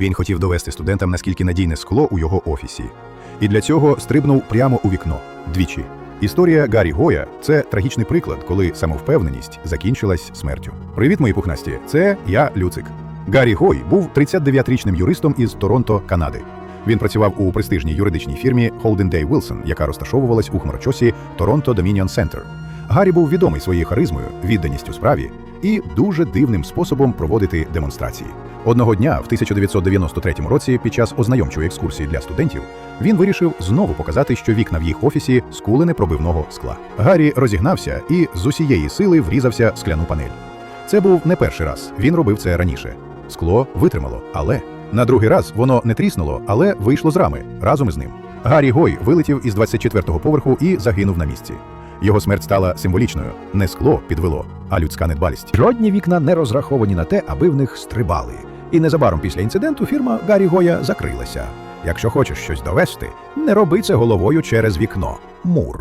Він хотів довести студентам, наскільки надійне скло у його офісі. І для цього стрибнув прямо у вікно двічі. Історія Гаррі Гоя це трагічний приклад, коли самовпевненість закінчилась смертю. Привіт, мої пухнасті! Це я Люцик. Гаррі Гой був 39-річним юристом із Торонто, Канади. Він працював у престижній юридичній фірмі Holden Day Wilson, яка розташовувалась у хмарочосі Торонто Dominion Center. Гаррі був відомий своєю харизмою, відданістю справі і дуже дивним способом проводити демонстрації. Одного дня, в 1993 році, під час ознайомчої екскурсії для студентів, він вирішив знову показати, що вікна в їх офісі скулене пробивного скла. Гаррі розігнався і з усієї сили врізався в скляну панель. Це був не перший раз. Він робив це раніше. Скло витримало, але на другий раз воно не тріснуло, але вийшло з рами разом із ним. Гаррі Гой вилетів із 24-го поверху і загинув на місці. Його смерть стала символічною. Не скло підвело, а людська недбалість. Жодні вікна не розраховані на те, аби в них стрибали. І незабаром після інциденту фірма Гаррі Гоя закрилася. Якщо хочеш щось довести, не роби це головою через вікно. Мур.